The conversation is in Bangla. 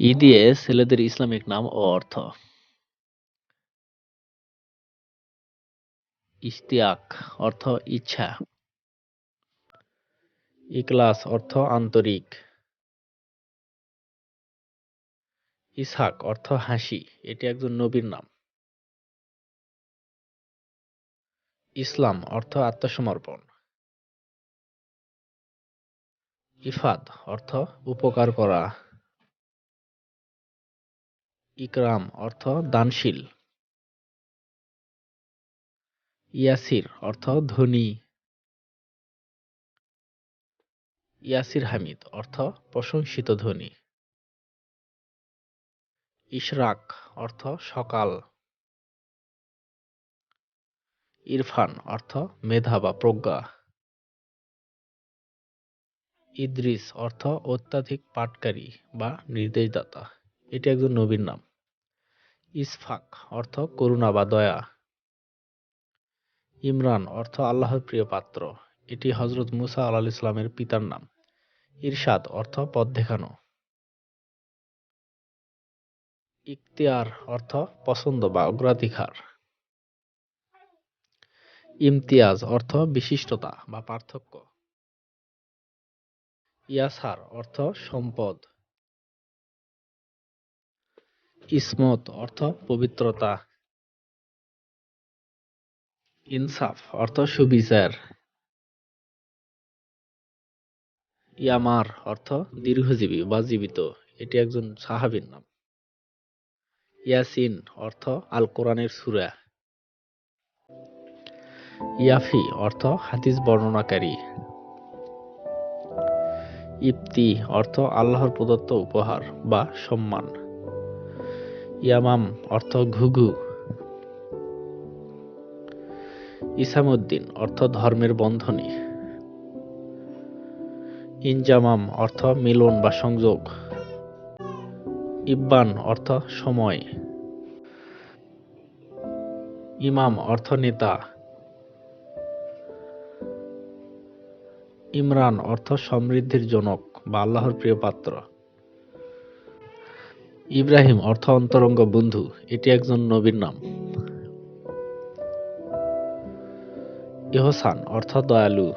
ই দিয়ে ছেলেদের ইসলামিক নাম ও অর্থ। ইশতিয়াক, অর্থ ইচ্ছা। ইখলাস, অর্থ আন্তরিক। ইসহাক, অর্থ হাসি, এটি একজন নবীর নাম। ইসলাম, অর্থ আত্মসমর্পণ। ইফাদ, অর্থ উপকার করা। ইকরাম অর্থ দানশীল। ইয়াসির অর্থ ধনী। ইয়াসির হামিদ অর্থ প্রশংসিত ধনী। ইশরাক অর্থ সকাল। ইরফান অর্থ মেধা বা প্রজ্ঞা। ইদ্রিস অর্থ অত্যাধিক পাটকারী বা নির্দেশদাতা। এটি একজন নবীর নাম। ইসফাক অর্থ করুণা বা দয়া। ইমরান অর্থ আল্লাহর প্রিয় পাত্র। এটি হজরত মুসা আলাহ ইসলামের পিতার নাম। ইরশাদ অর্থ পথ দেখানো। ইখতিয়ার অর্থ পছন্দ বা অগ্রাধিকার। ইমতিয়াজ অর্থ বিশিষ্টতা বা পার্থক্য। ইয়াসার অর্থ সম্পদ। ইসমত, অর্থ পবিত্রতা। ইনসাফ, অর্থ সুবিচার। ইয়ামার, অর্থ দীর্ঘজীবী বা জীবিত। এটি একজন সাহাবীর নাম। ইয়াসিন, অর্থ আল কোরআনের সূরা। ইয়াফি, অর্থ হাদিস বর্ণনাকারী। ইপ্তি অর্থ আল্লাহর প্রদত্ত উপহার বা সম্মান। ইয়ামাম অর্থ ঘুঘু। ইসামুদ্দিন অর্থ ধর্মের বন্ধনী। ইনজামাম অর্থ মিলন বা সংযোগ। ইব্বান অর্থ সময়। ইমাম অর্থ নেতা। ইমরান অর্থ সমৃদ্ধির জনক বা আল্লাহর প্রিয় পাত্র। ইব্রাহিম অর্থ অন্তরঙ্গ বন্ধু এটি একজন নবীর নাম। ইহসান অর্থ দয়ালু।